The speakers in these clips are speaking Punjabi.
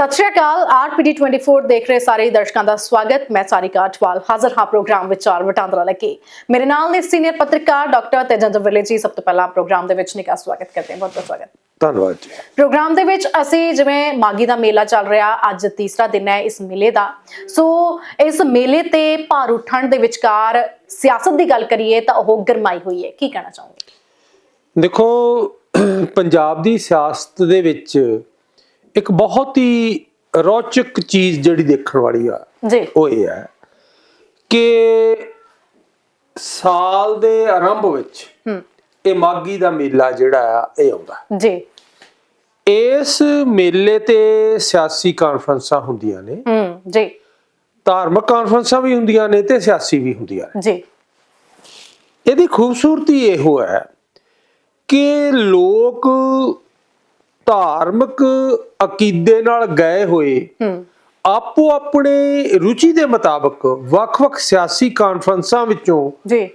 ਸਤਿ ਸ਼੍ਰੀ ਅਕਾਲ। ਆਰਪੀਡੀ 24 ਦੇਖ ਰਹੇ ਸਾਰੇ ਦਰਸ਼ਕਾਂ ਦਾ ਸਵਾਗਤ। ਮੈਂ ਸਾਰਿਕਾ ਅਟਵਾਲ ਹਾਜ਼ਰ ਹਾਂ ਪ੍ਰੋਗਰਾਮ ਵਿਚਾਰ ਵਟਾਂਦਰਾ ਲੈ ਕੇ। ਮੇਰੇ ਨਾਲ ਨੇ ਸੀਨੀਅਰ ਪੱਤਰਕਾਰ ਡਾਕਟਰ ਤੇਜਨ ਜਵਲੇ ਜੀ। ਸਭ ਤੋਂ ਪਹਿਲਾਂ ਪ੍ਰੋਗਰਾਮ ਦੇ ਵਿੱਚ ਨਿਕਾ ਸਵਾਗਤ ਕਰਦੇ ਹਾਂ। ਬਹੁਤ ਬਹੁਤ ਸਵਾਗਤ। ਧੰਨਵਾਦ ਜੀ। ਪ੍ਰੋਗਰਾਮ ਦੇ ਵਿੱਚ ਅਸੀਂ ਜਿਵੇਂ ਮਾਗੀ ਦਾ ਮੇਲਾ ਚੱਲ ਰਿਹਾ ਅੱਜ ਤੀਸਰਾ ਦਿਨ ਹੈ ਇਸ ਮੇਲੇ ਦਾ। ਸੋ ਇਸ ਮੇਲੇ ਤੇ ਭਾਰ ਉਠਣ ਦੇ ਵਿਚਕਾਰ ਸਿਆਸਤ ਦੀ ਗੱਲ ਕਰੀਏ ਤਾਂ ਉਹ ਗਰਮਾਈ ਹੋਈ ਹੈ। ਕੀ ਕਹਿਣਾ ਚਾਹੋਗੇ? ਦੇਖੋ ਪੰਜਾਬ ਦੀ ਸਿਆਸਤ ਦੇ ਵਿੱਚ ਇੱਕ ਬਹੁਤ ਹੀ ਰੌਚਕ ਚੀਜ਼ ਜਿਹੜੀ ਦੇਖਣ ਵਾਲੀ ਆ ਜੀ। ਉਹ ਇਹ ਹੈ ਕਿ ਸਾਲ ਦੇ ਆਰੰਭ ਵਿੱਚ ਹੂੰ। ਇਹ ਮਾਗੀ ਦਾ ਮੇਲਾ ਜਿਹੜਾ ਆ ਇਹ ਆਉਂਦਾ। ਜੀ। ਇਸ ਮੇਲੇ ਤੇ ਸਿਆਸੀ ਕਾਨਫਰੰਸਾਂ ਹੁੰਦੀਆਂ ਨੇ। ਹੂੰ ਜੀ। ਧਾਰਮਿਕ ਕਾਨਫਰੰਸਾਂ ਵੀ ਹੁੰਦੀਆਂ ਨੇ ਤੇ ਸਿਆਸੀ ਵੀ ਹੁੰਦੀਆਂ ਨੇ। ਜੀ। ਇਹਦੀ ਖੂਬਸੂਰਤੀ ਇਹੋ ਹੈ ਕਿ ਲੋਕ ਧਾਰਮਿਕ ਅਕੀਦੇ ਨਾਲ ਗਏ ਹੋਏ ਆਪੋ ਆਪਣੇ ਰੁਚੀ ਦੇ ਮੁਤਾਬਕ ਵੱਖ-ਵੱਖ ਸਿਆਸੀ ਕਾਨਫਰੰਸਾਂ ਵਿੱਚੋਂ ਜੀ।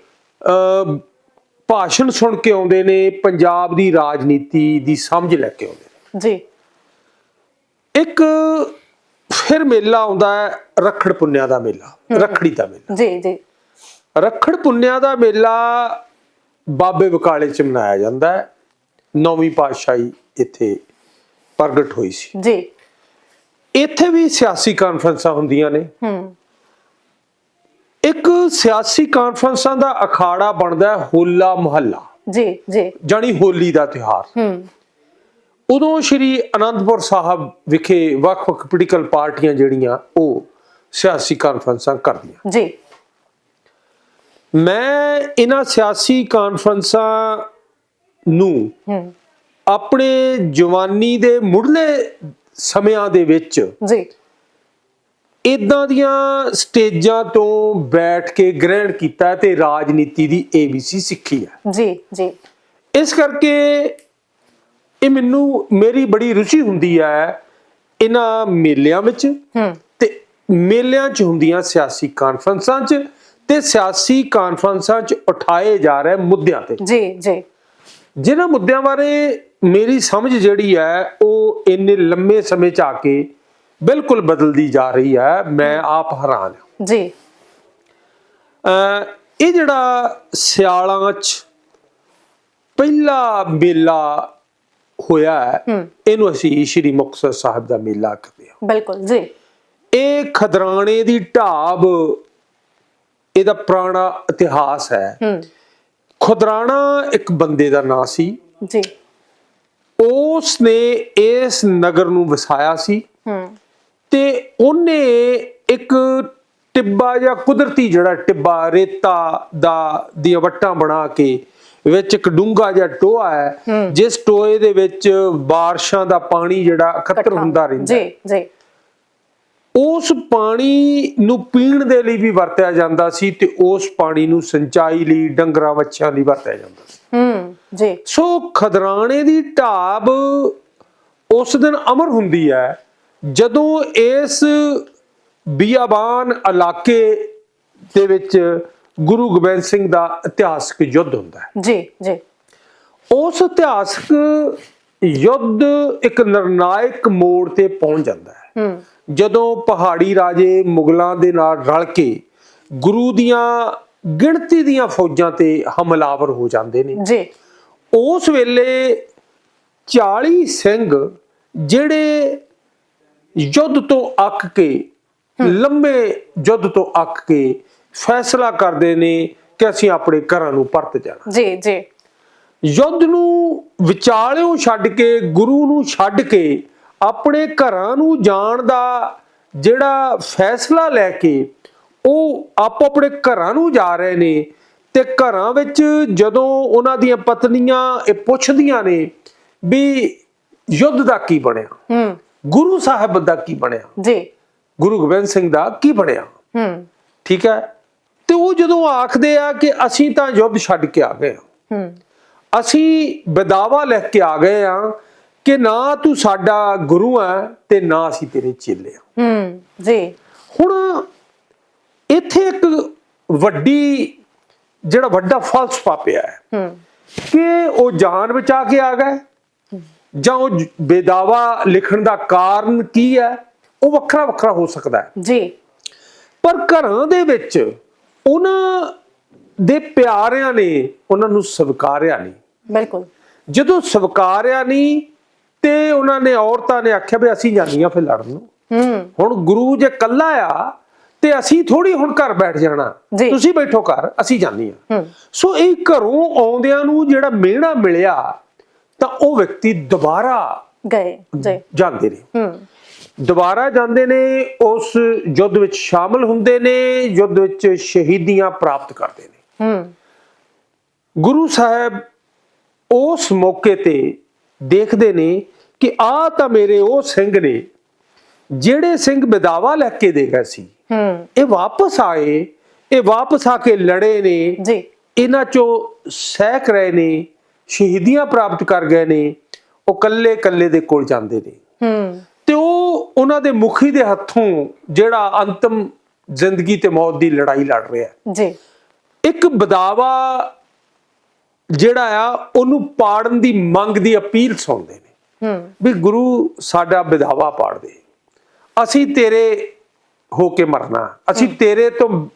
ਭਾਸ਼ਣ ਸੁਣ ਕੇ ਆਉਂਦੇ ਨੇ ਪੰਜਾਬ ਦੀ ਰਾਜਨੀਤੀ ਦੀ ਸਮਝ ਲੈ ਕੇ ਆਉਂਦੇ ਨੇ। ਜੀ। ਇੱਕ ਫਿਰ ਮੇਲਾ ਆਉਂਦਾ ਹੈ ਰਖੜ ਪੁੰਨਿਆ ਦਾ ਮੇਲਾ ਰਖੜੀ ਦਾ ਮੇਲਾ। ਜੀ ਜੀ। ਰੱਖੜ ਪੁੰਨਿਆ ਦਾ ਮੇਲਾ ਬਾਬੇ ਬਕਾਲੇ ਚ ਮਨਾਇਆ ਜਾਂਦਾ ਹੈ ਨੌਵੀਂ ਪਾਤਸ਼ਾਹੀ ਇੱਥੇ ਪ੍ਰਗਟ ਹੋਈ ਸੀ। ਜੀ। ਇੱਥੇ ਵੀ ਸਿਆਸੀ ਕਾਨਫਰੰਸਾਂ ਹੁੰਦੀਆਂ ਨੇ। ਹੂੰ। ਇੱਕ ਸਿਆਸੀ ਕਾਨਫਰੰਸਾਂ ਦਾ ਅਖਾੜਾ ਬਣਦਾ ਹੈ ਹੋਲਾ ਮਹੱਲਾ। ਜੀ ਜੀ। ਜਾਨੀ ਹੋਲੀ ਦਾ ਤਿਉਹਾਰ। ਹੂੰ। ਉਦੋਂ ਸ਼੍ਰੀ ਅਨੰਦਪੁਰ ਸਾਹਿਬ ਵਿਖੇ ਵੱਖ-ਵੱਖ ਪੋਲੀਟੀਕਲ ਪਾਰਟੀਆਂ ਜਿਹੜੀਆਂ ਉਹ ਸਿਆਸੀ ਕਾਨਫਰੰਸਾਂ ਕਰਦੀਆਂ। ਜੀ। ਮੈਂ ਇਹਨਾਂ ਸਿਆਸੀ ਕਾਨਫਰੰਸਾਂ ਨੂੰ ਹੂੰ। ਆਪਣੇ ਜਵਾਨੀ ਦੇ ਮੁੱਢਲੇ ਸਮਿਆਂ ਦੇ ਵਿੱਚ ਜੀ। ਇਦਾਂ ਦੀਆਂ ਸਟੇਜਾਂ ਤੋਂ ਬੈਠ ਕੇ ਗ੍ਰਹਿਣ ਕੀਤਾ ਤੇ ਰਾਜਨੀਤੀ ਦੀ ABC ਸਿੱਖੀ ਹੈ। ਜੀ ਜੀ। ਇਸ ਕਰਕੇ ਇਹ ਮੈਨੂੰ ਮੇਰੀ ਬੜੀ ਰੁਚੀ ਹੁੰਦੀ ਹੈ ਇਹਨਾਂ ਮੇਲਿਆਂ ਵਿੱਚ ਹੂੰ। ਤੇ ਮੇਲਿਆਂ 'ਚ ਹੁੰਦੀਆਂ ਸਿਆਸੀ ਕਾਨਫਰੰਸਾਂ 'ਚ ਤੇ ਸਿਆਸੀ ਕਾਨਫਰੰਸਾਂ 'ਚ ਉਠਾਏ ਜਾ ਰਹੇ ਮੁੱਦਿਆਂ ਤੇ। ਜੀ ਜੀ। ਜਿਨ੍ਹਾਂ ਮੁੱਦਿਆਂ ਬਾਰੇ ਮੇਰੀ ਸਮਝ ਜਿਹੜੀ ਹੈ ਉਹ ਇੰਨੇ ਲੰਮੇ ਸਮੇਂ ਚ ਆ ਕੇ ਬਿਲਕੁਲ ਬਦਲਦੀ ਜਾ ਰਹੀ ਹੈ। ਮੈਂ ਆਪ ਹੈਰਾਨ ਹਾਂ। ਜੀ। ਇਹ ਜਿਹੜਾ ਸਿਆਲਾਂ ਚ ਪਹਿਲਾ ਮੇਲਾ ਹੋਇਆ ਹੈ ਇਹਨੂੰ ਅਸੀਂ ਸ਼੍ਰੀ ਮੁਕਤਸਰ ਸਾਹਿਬ ਦਾ ਮੇਲਾ ਕਹਿੰਦੇ ਹਾਂ। ਬਿਲਕੁਲ ਜੀ। ਇਹ ਖਦਰਾਣੇ ਦੀ ਢਾਬ ਇਹਦਾ ਪੁਰਾਣਾ ਇਤਿਹਾਸ ਹੈ। ਹੂੰ ਖੁਦਰਾਣਾ ਇੱਕ ਬੰਦੇ ਦਾ ਨਾਂ ਸੀ। ਜੀ। ਉਸ ਨੇ ਇਸ ਨਗਰ ਨੂੰ ਵਸਾਇਆ ਸੀ। ਹੂੰ। ਤੇ ਉਹਨੇ ਇੱਕ ਟਿੱਬਾ ਜਾਂ ਕੁਦਰਤੀ ਜਿਹੜਾ ਟਿੱਬਾ ਰੇਤਾ ਦਾ ਦੀਆਂ ਵੱਟਾਂ ਬਣਾ ਕੇ ਵਿੱਚ ਇੱਕ ਡੂੰਗਾ ਜਿਹਾ ਟੋਆ ਹੈ ਜਿਸ ਟੋਏ ਦੇ ਵਿੱਚ ਬਾਰਿਸ਼ਾਂ ਦਾ ਪਾਣੀ ਜਿਹੜਾ ਇਕੱਤਰ ਹੁੰਦਾ ਰਹਿੰਦਾ ਜੀ ਜੀ। ਉਸ ਪਾਣੀ ਨੂੰ ਪੀਣ ਦੇ ਲਈ ਵੀ ਵਰਤਿਆ ਜਾਂਦਾ ਸੀ ਤੇ ਉਸ ਪਾਣੀ ਨੂੰ ਸਿੰਚਾਈ ਲਈ ਡੰਗਰਾਂ ਵੱਛਿਆਂ ਲਈ ਵਰਤਿਆ ਜਾਂਦਾ ਸੀ। ਹੂੰ ਜੀ। ਸੋ ਖਦਰਾਣੇ ਦੀ ਢਾਬ ਉਸ ਦਿਨ ਅਮਰ ਹੁੰਦੀ ਹੈ ਜਦੋਂ ਇਸ ਬਿਆਬਾਨ ਇਲਾਕੇ ਦੇ ਵਿੱਚ ਗੁਰੂ ਗੋਬਿੰਦ ਸਿੰਘ ਦਾ ਇਤਿਹਾਸਕ ਯੁੱਧ ਹੁੰਦਾ ਹੈ। ਜੀ ਜੀ। ਉਸ ਇਤਿਹਾਸਕ ਯੁੱਧ ਇੱਕ ਨਿਰਣਾਇਕ ਮੋੜ ਤੇ ਪਹੁੰਚ ਜਾਂਦਾ ਹੈ। ਹੂੰ। ਜਦੋਂ ਪਹਾੜੀ ਰਾਜੇ ਮੁਗਲਾਂ ਦੇ ਨਾਲ ਰਲ ਕੇ ਗੁਰੂ ਦੀਆਂ ਗਿਣਤੀ ਦੀਆਂ ਫੌਜਾਂ ਤੇ ਹਮਲਾਵਰ ਹੋ ਜਾਂਦੇ ਨੇ। ਜੀ। ਉਸ ਵੇਲੇ 40 ਸਿੰਘ ਜਿਹੜੇ ਯੁੱਧ ਤੋਂ ਅੱਕ ਕੇ ਲੰਮੇ ਯੁੱਧ ਤੋਂ ਅੱਕ ਕੇ ਫੈਸਲਾ ਕਰਦੇ ਨੇ ਕਿ ਅਸੀਂ ਆਪਣੇ ਘਰਾਂ ਨੂੰ ਪਰਤ ਜਾਣਾ। ਜੀ ਜੀ। ਯੁੱਧ ਨੂੰ ਵਿਚਾਲਿਓਂ ਛੱਡ ਕੇ ਗੁਰੂ ਨੂੰ ਛੱਡ ਕੇ ਆਪਣੇ ਘਰਾਂ ਨੂੰ ਜਾਣ ਦਾ ਜਿਹੜਾ ਫੈਸਲਾ ਲੈ ਕੇ ਉਹ ਆਪੋ ਆਪਣੇ ਘਰਾਂ ਨੂੰ ਜਾ ਰਹੇ ਨੇ ਤੇ ਘਰਾਂ ਵਿੱਚ ਜਦੋਂ ਉਹਨਾਂ ਦੀਆਂ ਪਤਨੀਆਂ ਇਹ ਪੁੱਛਦੀਆਂ ਨੇ ਵੀ ਯੁੱਧ ਦਾ ਕੀ ਬਣਿਆ? ਹੂੰ। ਗੁਰੂ ਸਾਹਿਬ ਦਾ ਕੀ ਬਣਿਆ? ਜੀ। ਗੁਰੂ ਗੋਬਿੰਦ ਸਿੰਘ ਦਾ ਕੀ ਬਣਿਆ? ਹੂੰ। ਠੀਕ ਹੈ? ਤੇ ਉਹ ਜਦੋਂ ਆਖਦੇ ਆ ਕਿ ਅਸੀਂ ਤਾਂ ਯੁੱਧ ਛੱਡ ਕੇ ਆ ਗਏ ਹਾਂ। ਅਸੀਂ ਬਦਾਵਾ ਲਿਖ ਕੇ ਆ ਗਏ ਆ ਕਿ ਨਾ ਤੂੰ ਸਾਡਾ ਗੁਰੂ ਹੈ ਤੇ ਨਾ ਅਸੀਂ ਤੇਰੇ ਚੇਲੇ ਆ। ਹੂੰ ਜੀ। ਹੁਣ ਇੱਥੇ ਇੱਕ ਵੱਡੀ ਜਿਹੜਾ ਵੱਡਾ ਫਲਸਫਾ ਪਿਆ ਹੈ ਹੂੰ। ਕਿ ਉਹ ਜਾਨ ਬਚਾ ਕੇ ਆ ਗਏ ਜਾਂ ਉਹ ਬੇਦਾਵਾ ਲਿਖਣ ਦਾ ਕਾਰਨ ਕੀ ਹੈ ਉਹ ਵੱਖਰਾ ਵੱਖਰਾ ਹੋ ਸਕਦਾ ਹੈ। ਜੀ। ਪਰ ਘਰਾਂ ਦੇ ਵਿੱਚ ਉਹਨਾਂ ਦੇ ਪਿਆਰਿਆਂ ਨੇ ਉਹਨਾਂ ਨੂੰ ਸਵੀਕਾਰਿਆ ਨਹੀਂ। ਬਿਲਕੁਲ। ਜਦੋਂ ਸਵੀਕਾਰਿਆ ਨਹੀਂ ਤੇ ਉਹਨਾਂ ਨੇ ਔਰਤਾਂ ਨੇ ਆਖਿਆ ਵੀ ਅਸੀਂ ਜਾਂਦੀਆਂ ਫਿਰ ਲੜਨ ਨੂੰ। ਹੂੰ। ਹੁਣ ਗੁਰੂ ਜੇ ਕੱਲਾ ਆ ਤੇ ਅਸੀਂ ਥੋੜੀ ਹੁਣ ਘਰ ਬੈਠ ਜਾਣਾ। ਤੁਸੀਂ ਬੈਠੋ ਘਰ ਅਸੀਂ ਜਾਂਦੀਆਂ ਸੋ ਇਹ ਘਰੋਂ ਆਉਂਦਿਆਂ ਨੂੰ ਜਿਹੜਾ ਮਿਹਣਾ ਮਿਲਿਆ ਤਾਂ ਉਹ ਵਿਅਕਤੀ ਦੁਬਾਰਾ ਗਏ ਜਾਂਦੇ ਨੇ। ਦੁਬਾਰਾ ਜਾਂਦੇ ਨੇ ਉਸ ਯੁੱਧ ਵਿੱਚ ਸ਼ਾਮਲ ਹੁੰਦੇ ਨੇ ਯੁੱਧ ਵਿੱਚ ਸ਼ਹੀਦੀਆਂ ਪ੍ਰਾਪਤ ਕਰਦੇ ਨੇ। ਗੁਰੂ ਸਾਹਿਬ ਉਸ ਮੌਕੇ ਤੇ ਦੇਖਦੇ ਨੇ ਕਿ ਆ ਤਾਂ ਮੇਰੇ ਉਹ ਸਿੰਘ ਨੇ ਜਿਹੜੇ ਸਿੰਘ ਬਦਾਵਾ ਲੈ ਕੇ ਦੇ ਗਏ ਸੀ ਹੂੰ। ਇਹ ਵਾਪਸ ਆਏ ਇਹ ਵਾਪਸ ਆ ਕੇ ਲੜੇ ਨੇ ਜੀ। ਇਹਨਾਂ ਚੋਂ ਸਹਿਕ ਰਹੇ ਨੇ ਸ਼ਹੀਦੀਆਂ ਪ੍ਰਾਪਤ ਕਰ ਗਏ ਨੇ ਉਹ ਕੱਲੇ ਕੱਲੇ ਦੇ ਕੋਲ ਜਾਂਦੇ ਨੇ। ਹੂੰ। ਤੇ ਉਹ ਉਹਨਾਂ ਦੇ ਮੁਖੀ ਦੇ ਹੱਥੋਂ ਜਿਹੜਾ ਅੰਤਮ ਜ਼ਿੰਦਗੀ ਤੇ ਮੌਤ ਦੀ ਲੜਾਈ ਲੜ ਰਿਹਾ। ਜੀ। ਇੱਕ ਬਦਾਵਾ ਜਿਹੜਾ ਆ ਉਹਨੂੰ ਪਾੜਨ ਦੀ ਮੰਗ ਦੀ ਅਪੀਲ ਸੁਣਦੇ ਨੇ। ਵੀ ਗੁਰੂ ਸਾਡਾ ਵਿਧਾਵਾ ਪਾੜ ਦੇ। ਅਸੀਂ ਤੇਰੇ ਹੋ ਕੇ ਮਰਨਾ ਅਸੀਂ ਤੇਰੇ ਤੋਂ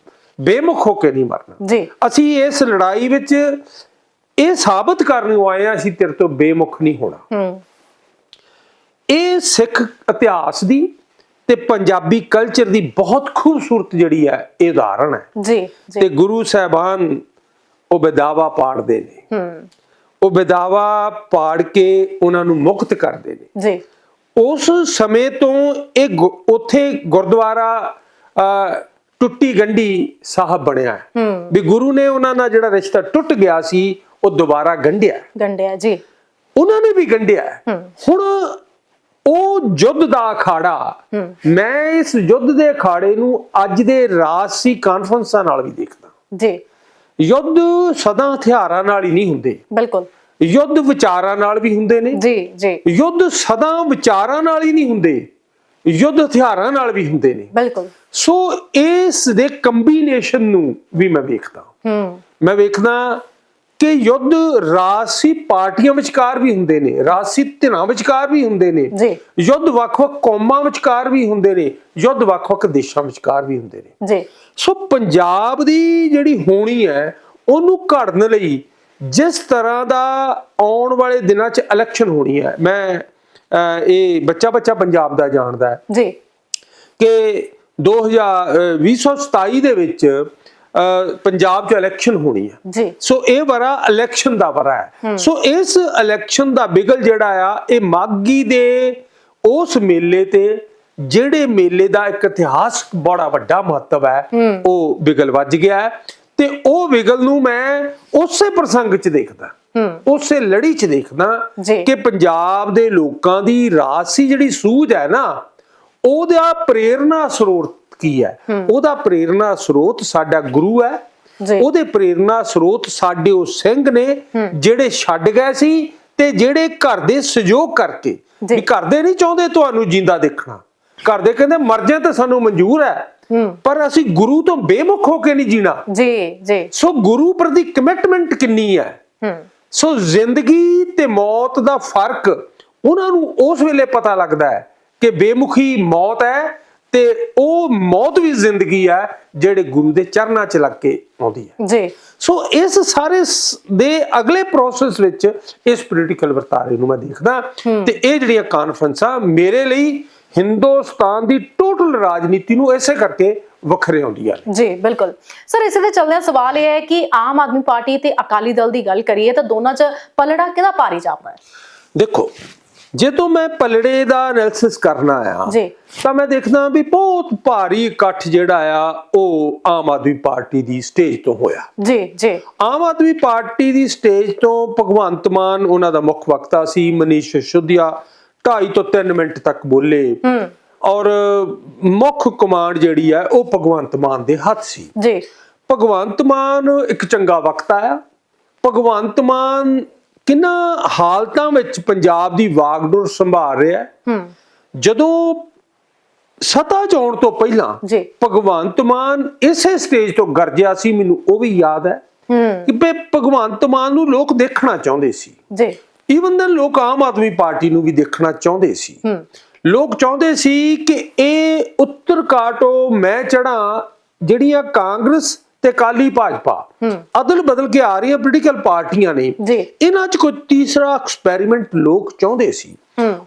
ਬੇਮੁਖ ਹੋ ਕੇ ਨਹੀਂ ਮਰਨਾ। ਜੀ। ਅਸੀਂ ਇਸ ਲੜਾਈ ਵਿੱਚ ਇਹ ਸਾਬਤ ਕਰਨ ਨੂੰ ਆਏ ਆ ਅਸੀਂ ਤੇਰੇ ਤੋਂ ਬੇਮੁਖ ਨਹੀਂ ਹੋਣਾ। ਹੂੰ। ਇਹ ਸਿੱਖ ਇਤਿਹਾਸ ਦੀ ਤੇ ਪੰਜਾਬੀ ਕਲਚਰ ਦੀ ਬਹੁਤ ਖੂਬਸੂਰਤ ਜਿਹੜੀ ਹੈ ਇਹ ਉਦਾਹਰਣ ਹੈ। ਜੀ ਤੇ ਗੁਰੂ ਸਾਹਿਬਾਨ ਉਹ ਬਦਾਵਾ ਪਾੜਦੇ ਨੇ। ਹੂੰ। ਉਹ ਬਦਾਵਾ ਪਾੜ ਕੇ ਉਹਨਾਂ ਨੂੰ ਮੁਕਤ ਕਰਦੇ ਨੇ। ਜੀ। ਉਸ ਸਮੇਂ ਤੋਂ ਇਹ ਉੱਥੇ ਗੁਰਦੁਆਰਾ ਟੁੱਟੀ ਗੰਢੀ ਸਾਹਿਬ ਬਣਿਆ ਹੈ। ਵੀ ਗੁਰੂ ਨੇ ਉਹਨਾਂ ਨਾਲ ਜਿਹੜਾ ਰਿਸ਼ਤਾ ਟੁੱਟ ਗਿਆ ਸੀ ਉਹ ਦੁਬਾਰਾ ਗੰਢਿਆ ਗੰਡਿਆ ਜੀ। ਉਹਨਾਂ ਨੇ ਵੀ ਗੰਢਿਆ। ਹੁਣ ਉਹ ਯੁੱਧ ਦਾ ਅਖਾੜਾ। ਮੈਂ ਇਸ ਯੁੱਧ ਦੇ ਅਖਾੜੇ ਨੂੰ ਅੱਜ ਦੇ ਰਾਜਸੀ ਕਾਨਫਰੰਸਾਂ ਨਾਲ ਵੀ ਦੇਖਦਾ। ਜੀ। ਯੁੱਧ ਸਦਾ ਹਥਿਆਰਾਂ ਨਾਲ ਹੀ ਨਹੀਂ ਹੁੰਦੇ। ਬਿਲਕੁਲ। ਯੁੱਧ ਵਿਚਾਰਾਂ ਨਾਲ ਵੀ ਹੁੰਦੇ ਨੇ। ਜੀ ਜੀ। ਯੁੱਧ ਸਦਾ ਵਿਚਾਰਾਂ ਨਾਲ ਹੀ ਨਹੀਂ ਹੁੰਦੇ। ਯੁੱਧ ਹਥਿਆਰਾਂ ਨਾਲ ਵੀ ਹੁੰਦੇ ਨੇ। ਬਿਲਕੁਲ। ਸੋ ਇਸ ਦੇ ਕੰਬੀਨੇਸ਼ਨ ਨੂੰ ਵੀ ਮੈਂ ਵੇਖਦਾ ਹੂੰ। ਮੈਂ ਵੇਖਦਾ ਕਿ ਯੁੱਧ ਰਾਜਸੀ ਪਾਰਟੀਆਂ ਵਿਚਕਾਰ ਵੀ ਹੁੰਦੇ ਨੇ। ਰਾਜਸੀ ਧਿਰਾਂ ਵਿਚਕਾਰ ਵੀ ਹੁੰਦੇ ਨੇ। ਜੀ। ਯੁੱਧ ਵੱਖ-ਵੱਖ ਕੌਮਾਂ ਵਿਚਕਾਰ ਵੀ ਹੁੰਦੇ ਨੇ। ਯੁੱਧ ਵੱਖ-ਵੱਖ ਦੇਸ਼ਾਂ ਵਿਚਕਾਰ ਵੀ ਹੁੰਦੇ ਨੇ। ਜੀ। ਸੋ ਪੰਜਾਬ ਦੀ ਜਿਹੜੀ ਹੋਣੀ ਹੈ ਉਹਨੂੰ ਘੜਨ ਲਈ ਜਿਸ ਤਰ੍ਹਾਂ ਦਾ ਆਉਣ ਵਾਲੇ ਦਿਨਾਂ 'ਚ ਇਲੈਕਸ਼ਨ ਹੋਣੀ ਹੈ ਮੈਂ ਇਹ ਬੱਚਾ ਬੱਚਾ ਪੰਜਾਬ ਦਾ ਜਾਣਦਾ ਹੈ। ਜੀ। ਕਿ 2000 ਅਹ, 2027 ਦੇ ਵਿੱਚ ਪੰਜਾਬ 'ਚ ਇਲੈਕਸ਼ਨ ਹੋਣੀ ਹੈ। ਜੀ। ਸੋ ਇਹ ਵਰਾ ਇਲੈਕਸ਼ਨ ਦਾ ਵਰਾ ਹੈ। ਸੋ ਇਸ ਇਲੈਕਸ਼ਨ ਦਾ ਬਿਗਲ ਜਿਹੜਾ ਆ ਇਹ ਮਾਗੀ ਦੇ ਉਸ ਮੇਲੇ ਤੇ ਜਿਹੜੇ ਮੇਲੇ ਦਾ ਇੱਕ ਇਤਿਹਾਸਕ ਬੜਾ ਵੱਡਾ ਮਹੱਤਵ ਹੈ ਉਹ ਬਿਗਲ ਵੱਜ ਗਿਆ ਹੈ ਤੇ ਉਹ ਬਿਗਲ ਨੂੰ ਮੈਂ ਉਸੇ ਪ੍ਰਸੰਗ 'ਚ ਦੇਖਦਾ। ਉਸੇ ਲੜੀ 'ਚ ਦੇਖਦਾ। ਕਿ ਪੰਜਾਬ ਦੇ ਲੋਕਾਂ ਦੀ ਰਾਜਸੀ ਜਿਹੜੀ ਸੂਝ ਹੈ ਨਾ ਉਹਦਾ ਪ੍ਰੇਰਣਾ ਸਰੋਤ ਕੀ ਹੈ? ਉਹਦਾ ਪ੍ਰੇਰਣਾ ਸਰੋਤ ਸਾਡਾ ਗੁਰੂ ਹੈ। ਉਹਦੇ ਪ੍ਰੇਰਣਾ ਸਰੋਤ ਸਾਡੇ ਉਹ ਸਿੰਘ ਨੇ ਜਿਹੜੇ ਛੱਡ ਗਏ ਸੀ ਤੇ ਜਿਹੜੇ ਘਰ ਦੇ ਸਹਿਯੋਗ ਕਰਕੇ। ਵੀ ਘਰ ਦੇ ਨਹੀਂ ਚਾਹੁੰਦੇ ਤੁਹਾਨੂੰ ਜਿੰਦਾ ਦੇਖਣਾ। ਘਰ ਦੇ ਕਹਿੰਦੇ ਮਰ ਜਾ ਤਾਂ ਸਾਨੂੰ ਮਨਜ਼ੂਰ ਹੈ। ਪਰ ਅਸੀਂ ਗੁਰੂ ਤੋਂ ਬੇਮੁਖ ਹੋ ਕੇ ਨਹੀਂ ਜੀਣਾ। ਜੀ ਜੀ। ਸੋ ਗੁਰੂ ਪ੍ਰਤੀ ਕਮਿਟਮੈਂਟ ਕਿੰਨੀ ਹੈ? ਸੋ ਜ਼ਿੰਦਗੀ ਤੇ ਮੌਤ ਦਾ ਫ਼ਰਕ ਉਹਨਾਂ ਨੂੰ ਉਸ ਵੇਲੇ ਪਤਾ ਲੱਗਦਾ ਹੈ ਕਿ ਬੇਮੁਖੀ ਮੌਤ ਹੈ ਤੇ ਉਹ ਮੌਤ ਵੀ ਜ਼ਿੰਦਗੀ ਹੈ ਜਿਹੜੇ ਗੁਰੂ ਦੇ ਚਰਨਾਂ 'ਚ ਲੱਗ ਕੇ ਆਉਂਦੀ ਹੈ। ਜੀ। ਸੋ ਇਸ ਸਾਰੇ ਦੇ ਅਗਲੇ ਪ੍ਰੋਸੈਸ ਵਿੱਚ ਇਸ ਪੋਲੀਟੀਕਲ ਵਰਤਾਰੇ ਨੂੰ ਮੈਂ ਦੇਖਦਾ। ਤੇ ਇਹ ਜਿਹੜੀਆਂ ਕਾਨਫਰੰਸਾਂ ਮੇਰੇ ਲਈ ਹਿੰਦੁਸਤਾਨ ਦੀ ਟੋਟਲ ਰਾਜਨੀਤੀ ਨੂੰ ਐਸੇ ਕਰਕੇ ਵੱਖਰੇ ਆਉਂਦੀਆਂ ਨੇ। ਜੀ ਬਿਲਕੁਲ। ਸਰ ਇਸੇ ਦੇ ਚੱਲਦਿਆਂ ਸਵਾਲ ਇਹ ਹੈ ਕਿ ਆਮ ਆਦਮੀ ਪਾਰਟੀ ਤੇ ਅਕਾਲੀ ਦਲ ਦੀ ਗੱਲ ਕਰੀਏ ਤਾਂ ਦੋਨਾਂ 'ਚ ਪਲੜਾ ਕਿਹਦਾ ਭਾਰੀ ਜਾਪਦਾ ਹੈ? ਦੇਖੋ ਜਦੋਂ ਮੈਂ ਪਲੜੇ ਦਾ ਐਨਾਲਿਸਿਸ ਕਰਨਾ ਆ ਜੀ। ਤਾਂ ਮੈਂ ਦੇਖਦਾ ਵੀ ਬਹੁਤ ਭਾਰੀ ਇਕੱਠ ਜਿਹੜਾ ਆ ਉਹ ਆਮ ਆਦਮੀ ਪਾਰਟੀ ਦੀ ਸਟੇਜ ਤੋਂ ਹੋਇਆ। ਜੀ ਜੀ। ਆਮ ਆਦਮੀ ਪਾਰਟੀ ਦੀ ਸਟੇਜ ਤੋਂ ਭਗਵੰਤ ਮਾਨ ਉਹਨਾਂ ਦਾ ਮੁੱਖ ਵਕਤਾ ਸੀ ਮਨੀਸ਼ ਸਿਸੋਦੀਆ। 2.5 ਤੋਂ 3 ਮਿੰਟ ਤੱਕ ਬੋਲੇ। ਔਰ ਮੁੱਖ ਕਮਾਂਡ ਜਿਹੜੀ ਹੈ ਉਹ ਭਗਵੰਤ ਮਾਨ ਦੇ ਹੱਥ ਸੀ। ਜੀ। ਭਗਵੰਤ ਮਾਨ ਇੱਕ ਚੰਗਾ ਵਕਤਾ ਆ ਭਗਵੰਤ ਮਾਨ ਕਿੰਨਾ ਹਾਲਤਾਂ ਵਿੱਚ ਪੰਜਾਬ ਦੀ ਵਾਗਡੋਰ ਸੰਭਾਲ ਰਿਹਾ ਹੈ। ਜਦੋਂ ਸਤਾ ਚ ਆਉਣ ਤੋਂ ਪਹਿਲਾਂ ਜੀ। ਭਗਵੰਤ ਮਾਨ ਇਸੇ ਸਟੇਜ ਤੋਂ ਗਰਜਿਆ ਸੀ ਮੈਨੂੰ ਉਹ ਵੀ ਯਾਦ ਹੈ ਕਿ ਭਗਵੰਤ ਮਾਨ ਨੂੰ ਲੋਕ ਦੇਖਣਾ ਚਾਹੁੰਦੇ ਸੀ। ਜੀ। ਈਵਨ ਦਨ ਲੋਕ ਆਮ ਆਦਮੀ ਪਾਰਟੀ ਨੂੰ ਵੀ ਦੇਖਣਾ ਚਾਹੁੰਦੇ ਸੀ। ਲੋਕ ਚਾਹੁੰਦੇ ਸੀ ਕਿ ਇਹ ਉੱਤਰ ਕਾਟੋ ਮੈਂ ਚੜਾ ਜਿਹੜੀਆਂ ਕਾਂਗਰਸ ਤੇ ਕਾਲੀ ਭਾਜਪਾ ਅਦਲ ਬਦਲ ਕੇ ਆ ਰਹੀਆਂ ਪੋਲੀਟੀਕਲ ਪਾਰਟੀਆਂ ਨੇ ਇਹਨਾਂ 'ਚ ਕੋਈ ਤੀਸਰਾ ਐਕਸਪੈਰੀਮੈਂਟ ਲੋਕ ਚਾਹੁੰਦੇ ਸੀ।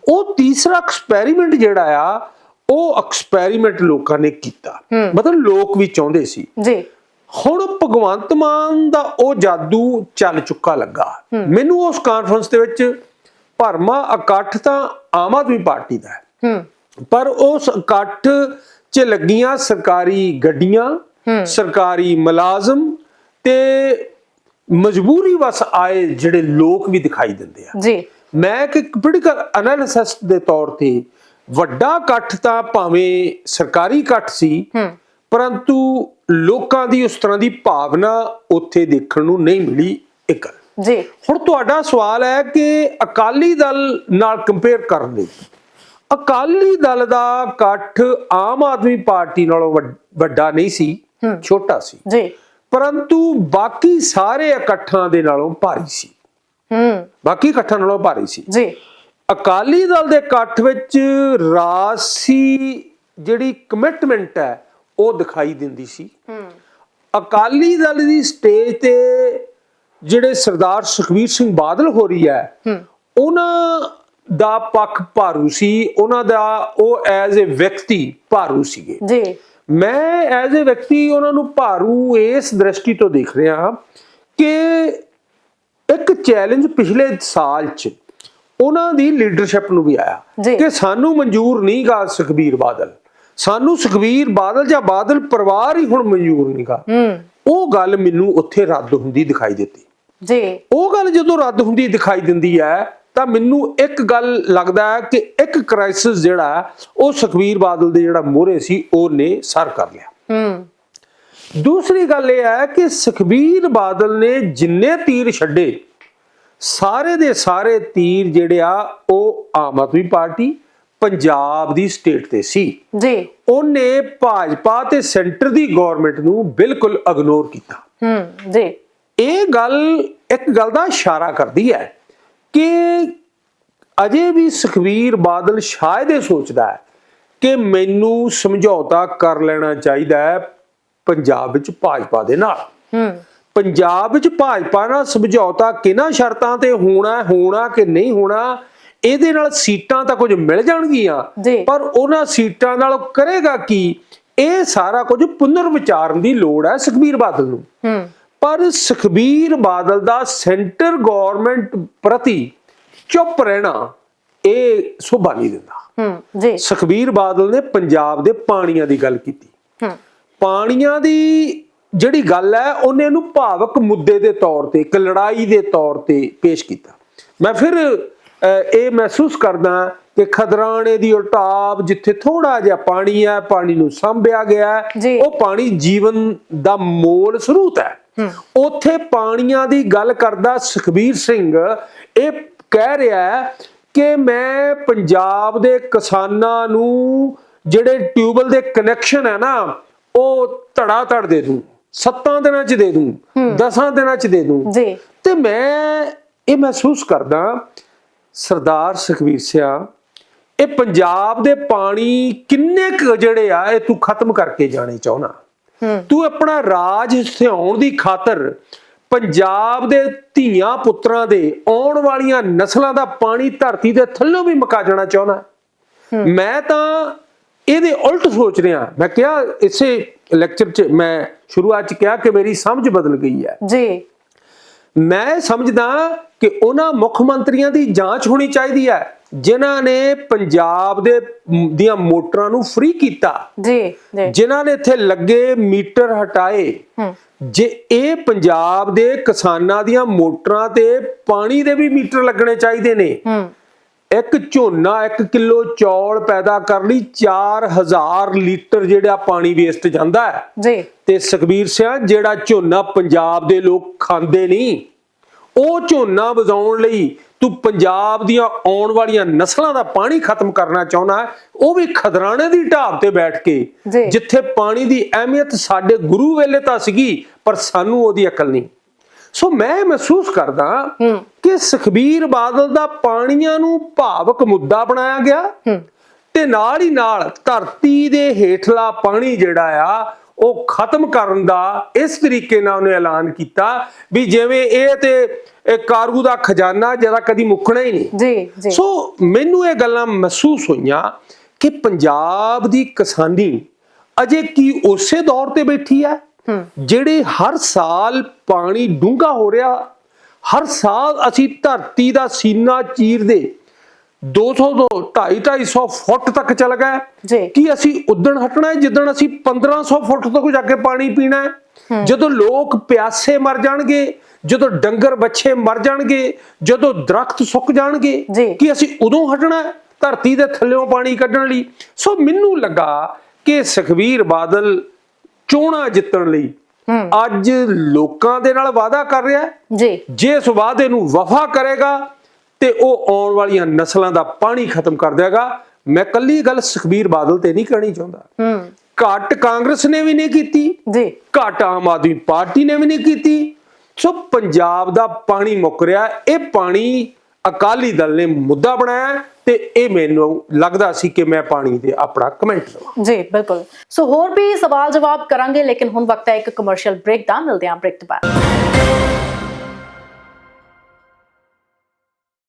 ਉਹ ਤੀਸਰਾ ਐਕਸਪੈਰੀਮੈਂਟ ਜਿਹੜਾ ਆ ਉਹ ਐਕਸਪੈਰੀਮੈਂਟ ਲੋਕਾਂ ਨੇ ਕੀਤਾ। ਮਤਲਬ ਲੋਕ ਵੀ ਚਾਹੁੰਦੇ ਸੀ। ਜੀ। ਹੁਣ ਭਗਵੰਤ ਮਾਨ ਦਾ ਉਹ ਜਾਦੂ ਚੱਲ ਚੁੱਕਾ ਲੱਗਾ। ਮੈਨੂੰ ਉਸ ਕਾਨਫਰੰਸ ਦੇ ਵਿੱਚ ਭਰਮਾ ਇਕੱਠ ਤਾਂ ਆਮ ਆਦਮੀ ਪਾਰਟੀ ਦਾ ਹੈ। ਪਰ ਉਸ ਇਕੱਠ 'ਚ ਲੱਗੀਆਂ ਸਰਕਾਰੀ ਗੱਡੀਆਂ ਸਰਕਾਰੀ ਮੁਲਾਜ਼ਮ ਤੇ ਮਜਬੂਰੀ ਵਸ ਆਏ ਜਿਹੜੇ ਲੋਕ ਵੀ ਦਿਖਾਈ ਦਿੰਦੇ ਆ। ਜੀ। ਮੈਂ ਇੱਕ ਪੋਲੀਟੀਕਲ ਐਨਾਲਿਸਿਸ ਦੇ ਤੌਰ ਤੇ ਵੱਡਾ ਇਕੱਠ ਤਾਂ ਭਾਵੇਂ ਸਰਕਾਰੀ ਇਕੱਠ ਸੀ ਪਰੰਤੂ ਲੋਕਾਂ ਦੀ ਉਸ ਤਰ੍ਹਾਂ ਦੀ ਭਾਵਨਾ ਉੱਥੇ ਦੇਖਣ ਨੂੰ ਨਹੀਂ ਮਿਲੀ ਇੱਕ। ਜੀ। ਹੁਣ ਤੁਹਾਡਾ ਸਵਾਲ ਹੈ ਕਿ ਅਕਾਲੀ ਦਲ ਨਾਲ ਕੰਪੇਅਰ ਕਰਨ ਲਈ ਅਕਾਲੀ ਦਲ ਦਾ ਇਕੱਠ ਆਮ ਆਦਮੀ ਪਾਰਟੀ ਨਾਲੋਂ ਵੱਡ- ਵੱਡਾ ਨਹੀਂ ਸੀ ਛੋਟਾ ਸੀ। ਜੀ। ਪਰੰਤੂ ਬਾਕੀ ਸਾਰੇ ਇਕੱਠਾਂ ਦੇ ਨਾਲੋਂ ਭਾਰੀ ਸੀ। ਹੂੰ। ਬਾਕੀ ਇਕੱਠਾਂ ਨਾਲੋਂ ਭਾਰੀ ਸੀ। ਜੀ। ਅਕਾਲੀ ਦਲ ਦੇ ਇਕੱਠ ਵਿੱਚ ਰਾਸੀ ਜਿਹੜੀ ਕਮਿਟਮੈਂਟ ਹੈ ਉਹ ਦਿਖਾਈ ਦਿੰਦੀ ਸੀ। ਹੂੰ। ਅਕਾਲੀ ਦਲ ਦੀ ਸਟੇਜ ਤੇ ਜਿਹੜੇ ਸਰਦਾਰ ਸੁਖਬੀਰ ਸਿੰਘ ਬਾਦਲ ਹੋ ਰਹੀ ਹੈ ਉਹਨਾਂ ਦਾ ਪੱਖ ਭਾਰੂ ਸੀ ਉਹਨਾਂ ਦਾ ਉਹ ਐਜ਼ ਅ ਵਿਅਕਤੀ ਭਾਰੂ ਸੀਗੇ। ਜੀ। ਮੈਂ ਐਜ਼ ਅ ਵਿਅਕਤੀ ਉਹਨਾਂ ਨੂੰ ਭਾਰੂ ਇਸ ਦ੍ਰਿਸ਼ਟੀ ਤੋਂ ਦੇਖ ਰਿਹਾ ਹਾਂ ਕਿ ਇੱਕ ਚੈਲੰਜ ਪਿਛਲੇ ਸਾਲ 'ਚ ਉਹਨਾਂ ਦੀ ਲੀਡਰਸ਼ਿਪ ਨੂੰ ਵੀ ਆਇਆ। ਕਿ ਸਾਨੂੰ ਮਨਜ਼ੂਰ ਨਹੀਂ ਗਾ ਸੁਖਬੀਰ ਬਾਦਲ। ਸਾਨੂੰ ਸੁਖਬੀਰ ਬਾਦਲ ਜਾਂ ਬਾਦਲ ਪਰਿਵਾਰ ਹੀ ਹੁਣ ਮਨਜ਼ੂਰ ਨਹੀਂ ਗਾ। ਹੂੰ। ਉਹ ਗੱਲ ਮੈਨੂੰ ਉੱਥੇ ਰੱਦ ਹੁੰਦੀ ਦਿਖਾਈ ਦਿੱਤੀ। ਜੀ। ਉਹ ਗੱਲ ਜਦੋਂ ਰੱਦ ਹੁੰਦੀ ਦਿਖਾਈ ਦਿੰਦੀ ਹੈ ਤਾਂ ਮੈਨੂੰ ਇੱਕ ਗੱਲ ਲੱਗਦਾ ਹੈ ਕਿ ਇੱਕ ਕ੍ਰਾਈਸਿਸ ਜਿਹੜਾ ਉਹ ਸੁਖਬੀਰ ਬਾਦਲ ਦੇ ਜਿਹੜਾ ਮੋਹਰੇ ਸੀ ਉਹਨੇ ਸਰ ਕਰ ਲਿਆ। ਹੂੰ। ਦੂਸਰੀ ਗੱਲ ਇਹ ਹੈ ਕਿ ਸੁਖਬੀਰ ਬਾਦਲ ਨੇ ਜਿੰਨੇ ਤੀਰ ਛੱਡੇ ਸਾਰੇ ਦੇ ਸਾਰੇ ਤੀਰ ਜਿਹੜੇ ਆ ਉਹ ਆਮ ਆਦਮੀ ਪਾਰਟੀ ਪੰਜਾਬ ਦੀ ਸਟੇਟ ਤੇ ਸੀ। ਜੀ। ਉਹਨੇ ਭਾਜਪਾ ਤੇ ਸੈਂਟਰ ਦੀ ਗਵਰਨਮੈਂਟ ਨੂੰ ਬਿਲਕੁਲ ਇਗਨੋਰ ਕੀਤਾ। ਹੂੰ ਜੀ। ਇਹ ਗੱਲ ਇੱਕ ਗੱਲ ਦਾ ਇਸ਼ਾਰਾ ਕਰਦੀ ਹੈ ਕਿ ਅਜੇ ਵੀ ਸੁਖਵੀਰ ਬਾਦਲ ਸ਼ਾਇਦ ਇਹ ਸੋਚਦਾ ਹੈ ਕਿ ਮੈਨੂੰ ਸਮਝੌਤਾ ਕਰ ਲੈਣਾ ਚਾਹੀਦਾ ਹੈ ਪੰਜਾਬ ਵਿੱਚ ਭਾਜਪਾ ਦੇ ਨਾਲ। ਹੂੰ। ਪੰਜਾਬ ਵਿੱਚ ਭਾਜਪਾ ਨਾਲ ਸਮਝੌਤਾ ਕਿਹਨਾਂ ਸ਼ਰਤਾਂ ਤੇ ਹੋਣਾ ਹੋਣਾ ਕਿ ਨਹੀਂ ਹੋਣਾ ਇਹਦੇ ਨਾਲ ਸੀਟਾਂ ਤਾਂ ਕੁਝ ਮਿਲ ਜਾਣਗੀਆਂ। ਪਰ ਉਹਨਾਂ ਸੀਟਾਂ ਨਾਲ ਉਹ ਕਰੇਗਾ ਕੀ? ਇਹ ਸਾਰਾ ਕੁਝ ਪੁਨਰ ਵਿਚਾਰਨ ਦੀ ਲੋੜ ਹੈ ਸੁਖਬੀਰ ਬਾਦਲ ਨੂੰ। ਪਰ ਸੁਖਬੀਰ ਬਾਦਲ ਦਾ ਸੈਂਟਰ ਗਵਰਨਮੈਂਟ ਪ੍ਰਤੀ ਚੁੱਪ ਰਹਿਣਾ ਇਹ ਸ਼ੋਭਾ ਨਹੀਂ ਦਿੰਦਾ। ਹੂੰ ਜੀ। ਸੁਖਬੀਰ ਬਾਦਲ ਨੇ ਪੰਜਾਬ ਦੇ ਪਾਣੀਆਂ ਦੀ ਗੱਲ ਕੀਤੀ। ਹੂੰ। ਪਾਣੀਆਂ ਦੀ ਜਿਹੜੀ ਗੱਲ ਹੈ ਉਹਨੇ ਇਹਨੂੰ ਭਾਵਕ ਮੁੱਦੇ ਦੇ ਤੌਰ ਤੇ ਇੱਕ ਲੜਾਈ ਦੇ ਤੌਰ ਤੇ ਪੇਸ਼ ਕੀਤਾ। ਮੈਂ ਫਿਰ ਇਹ ਮਹਿਸੂਸ ਕਰਦਾ ਕਿ ਖਦਰਾਣੇ ਦੀ ਉਟਾਬ ਜਿੱਥੇ ਥੋੜਾ ਜਿਹਾ ਪਾਣੀ ਹੈ ਪਾਣੀ ਨੂੰ ਸੰਭਿਆ ਗਿਆ। ਉਹ ਪਾਣੀ ਜੀਵਨ ਦਾ ਮੋਲ ਸਰੂਤ ਹੈ। ਉੱਥੇ ਪਾਣੀਆਂ ਦੀ ਗੱਲ ਕਰਦਾ ਸੁਖਬੀਰ ਸਿੰਘ। ਇਹ ਕਹਿ ਰਿਹਾ ਹੈ ਕਿ ਮੈਂ ਪੰਜਾਬ ਦੇ ਕਿਸਾਨਾਂ ਨੂੰ ਜਿਹੜੇ ਟਿਊਬਲ ਦੇ ਕਨੈਕਸ਼ਨ ਹੈ ਨਾ ਉਹ ਧੜਾ ਧੜ ਦੇ ਦੂੰ। ਸੱਤਾਂ ਦਿਨਾਂ ਚ ਦੇ ਦੂੰ। ਦਸਾਂ ਦਿਨਾਂ ਚ ਦੇ ਦੂੰ। ਜੀ। ਤੇ ਮੈਂ ਇਹ ਮਹਿਸੂਸ ਕਰਦਾ ਸਰਦਾਰ ਸੁਖਬੀਰ ਸਿਆ ਇਹ ਪੰਜਾਬ ਦੇ ਪਾਣੀ ਕਿੰਨੇ ਕੁ ਜਿਹੜੇ ਆ ਇਹ ਤੂੰ ਖਤਮ ਕਰਕੇ ਜਾਣੇ ਚਾਹੁੰਦਾ ਹੂੰ। ਤੂੰ ਆਪਣਾ ਰਾਜ ਸਿਆਉਣ ਦੀ ਖਾਤਰ ਪੰਜਾਬ ਦੇ ਧੀਆਂ ਪੁੱਤਰਾਂ ਦੇ ਆਉਣ ਵਾਲੀਆਂ ਨਸਲਾਂ ਦਾ ਪਾਣੀ ਧਰਤੀ ਦੇ ਥੱਲੋਂ ਵੀ ਮੁਕਾ ਜਾਣਾ ਚਾਹੁੰਦਾ ਮੈਂ ਤਾਂ ਇਹਦੇ ਉਲਟ ਸੋਚ ਰਿਹਾ। ਮੈਂ ਕਿਹਾ ਇਸੇ ਲੈਕਚਰ 'ਚ ਮੈਂ ਸ਼ੁਰੂਆਤ 'ਚ ਕਿਹਾ ਕਿ ਮੇਰੀ ਸਮਝ ਬਦਲ ਗਈ ਹੈ। ਜੀ। ਮੈਂ ਸਮਝਦਾ ਕਿ ਉਹਨਾਂ ਮੁੱਖ ਮੰਤਰੀਆਂ ਦੀ ਜਾਂਚ ਹੋਣੀ ਚਾਹੀਦੀ ਹੈ ਜਿਨ੍ਹਾਂ ਨੇ ਪੰਜਾਬ ਦੇ ਦੀਆਂ ਮੋਟਰਾਂ ਨੂੰ ਫ੍ਰੀ ਕੀਤਾ। ਜੀ ਜੀ। ਜਿਨ੍ਹਾਂ ਨੇ ਇੱਥੇ ਲੱਗੇ ਮੀਟਰ ਹਟਾਏ। ਜੇ ਇਹ ਪੰਜਾਬ ਦੇ ਕਿਸਾਨਾਂ ਦੀਆਂ ਮੋਟਰਾਂ ਤੇ ਪਾਣੀ ਦੇ ਵੀ ਮੀਟਰ ਲੱਗਣੇ ਚਾਹੀਦੇ ਨੇ ਹੂੰ। ਇੱਕ ਝੋਨਾ 1 ਕਿਲੋ ਚੌਲ ਪੈਦਾ ਕਰਨ ਲਈ 4000 ਲੀਟਰ ਜਿਹੜਾ ਪਾਣੀ ਵੇਸਟ ਜਾਂਦਾ ਹੈ। ਜੀ। ਤੇ ਸੁਖਬੀਰ ਸਿੰਘ ਜਿਹੜਾ ਝੋਨਾ ਪੰਜਾਬ ਦੇ ਲੋਕ ਖਾਂਦੇ ਨਹੀਂ ਉਹ ਝੋਨਾ ਵਜਾਉਣ ਲਈ ਤੂੰ ਪੰਜਾਬ ਦੀਆਂ ਆਉਣ ਵਾਲੀਆਂ ਨਸਲਾਂ ਦਾ ਪਾਣੀ ਖਤਮ ਕਰਨਾ ਚਾਹੁੰਦਾ ਹੈ ਉਹ ਵੀ ਖਦਰਾਣੇ ਦੀ ਢਾਬ ਤੇ ਬੈਠ ਕੇ। ਜਿੱਥੇ ਪਾਣੀ ਦੀ ਅਹਿਮੀਅਤ ਸਾਡੇ ਗੁਰੂ ਵੇਲੇ ਤਾਂ ਸੀਗੀ ਪਰ ਸਾਨੂੰ ਉਹਦੀ ਅਕਲ ਨਹੀਂ। ਸੋ ਮੈਂ ਮਹਿਸੂਸ ਕਰਦਾ ਕਿ ਸੁਖਬੀਰ ਬਾਦਲ ਦਾ ਪਾਣੀਆਂ ਨੂੰ ਭਾਵਕ ਮੁੱਦਾ ਬਣਾਇਆ ਗਿਆ। ਤੇ ਨਾਲ ਹੀ ਨਾਲ ਧਰਤੀ ਦੇ ਹੇਠਲਾ ਪਾਣੀ ਜਿਹੜਾ ਆ ਉਹ ਖਤਮ ਕਰਨ ਦਾ ਇਸ ਤਰੀਕੇ ਨਾਲ ਉਹਨੇ ਐਲਾਨ ਕੀਤਾ ਵੀ ਜਿਵੇਂ ਇਹ ਤੇ ਇਹ ਕਾਰੂ ਦਾ ਖਜ਼ਾਨਾ ਜਿਹੜਾ ਕਦੀ ਮੁੱਕਣਾ ਹੀ ਨਹੀਂ। ਜੀ ਜੀ। ਸੋ ਮੈਨੂੰ ਇਹ ਗੱਲਾਂ ਮਹਿਸੂਸ ਹੋਈਆਂ ਕਿ ਪੰਜਾਬ ਦੀ ਕਿਸਾਨੀ ਅਜੇ ਕੀ ਉਸੇ ਦੌਰ ਤੇ ਬੈਠੀ ਹੈ। ਜਿਹੜੇ ਹਰ ਸਾਲ ਪਾਣੀ ਡੂੰਘਾ ਹੋ ਰਿਹਾ ਹਰ ਸਾਲ ਅਸੀਂ ਧਰਤੀ ਦਾ ਸੀਨਾ ਚੀਰਦੇ 200 ਤੋਂ 2.5 250 ਫੁੱਟ ਤੱਕ ਚਲ ਗਏ ਜੀ। ਕੀ ਅਸੀਂ ਉਦਣ ਹਟਣਾ ਹੈ? ਜਿੱਦਣ ਅਸੀਂ 1500 ਫੁੱਟ ਤੱਕ ਜਾ ਕੇ ਪਾਣੀ ਪੀਣਾ ਹੈ। ਜਦੋਂ ਲੋਕ ਪਿਆਸੇ ਮਰ ਜਾਣਗੇ ਜਦੋਂ ਡੰਗਰ ਬੱਚੇ ਮਰ ਜਾਣਗੇ ਜਦੋਂ ਦਰਖਤ ਸੁੱਕ ਜਾਣਗੇ। ਕਿ ਅਸੀਂ ਉਦੋਂ ਹਟਣਾ ਧਰਤੀ ਦੇ ਥੱਲੇੋਂ ਪਾਣੀ ਕੱਢਣ ਲਈ? ਸੋ ਮੈਨੂੰ ਲੱਗਾ ਕਿ ਸੁਖਵੀਰ ਬਾਦਲ ਚੋਣਾਂ ਜਿੱਤਣ ਲਈ ਅੱਜ ਲੋਕਾਂ ਦੇ ਨਾਲ ਵਾਅਦਾ ਕਰ ਰਿਹਾ ਜੀ। ਜੇ ਇਸ ਵਾਅਦੇ ਨੂੰ ਵਫਾ ਕਰੇਗਾ ਤੇ ਉਹ ਆਉਣ ਵਾਲੀਆਂ ਨਸਲਾਂ ਦਾ ਪਾਣੀ ਖਤਮ ਕਰ ਦੇਗਾ ਮੈਂ ਕੱਲੀ ਗੱਲ ਸੁਖਬੀਰ ਬਾਦਲ ਤੇ ਨਹੀਂ ਕਹਿਣੀ ਚਾਹੁੰਦਾ। ਹੂੰ। ਘੱਟ ਕਾਂਗਰਸ ਨੇ ਵੀ ਨਹੀਂ ਕੀਤੀ। ਜੀ। ਘੱਟ ਆਮ ਆਦਮੀ ਪਾਰਟੀ ਨੇ ਵੀ ਨਹੀਂ ਕੀਤੀ। ਸੋ ਪੰਜਾਬ ਦਾ ਪਾਣੀ ਮੁੱਕ ਰਿਹਾ। ਇਹ ਪਾਣੀ ਅਕਾਲੀ ਦਲ ਨੇ ਮੁੱਦਾ ਬਣਾਇਆ ਤੇ ਇਹ ਮੈਨੂੰ ਲੱਗਦਾ ਸੀ ਕਿ ਮੈਂ ਪਾਣੀ ਦੇ ਆਪਣਾ ਕਮੈਂਟ ਲਵਾਂ। ਜੀ, ਬਿਲਕੁਲ। ਸੋ ਹੋਰ ਵੀ ਸਵਾਲ ਜਵਾਬ ਕਰਾਂਗੇ, ਲੇਕਿਨ ਹੁਣ ਵਕਤ ਹੈ ਇੱਕ ਕਮਰਸ਼ੀਅਲ ਬ੍ਰੇਕ ਦਾ। ਮਿਲਦੇ ਹਾਂ ਬ੍ਰੇਕ ਤੋਂ ਬਾਅਦ।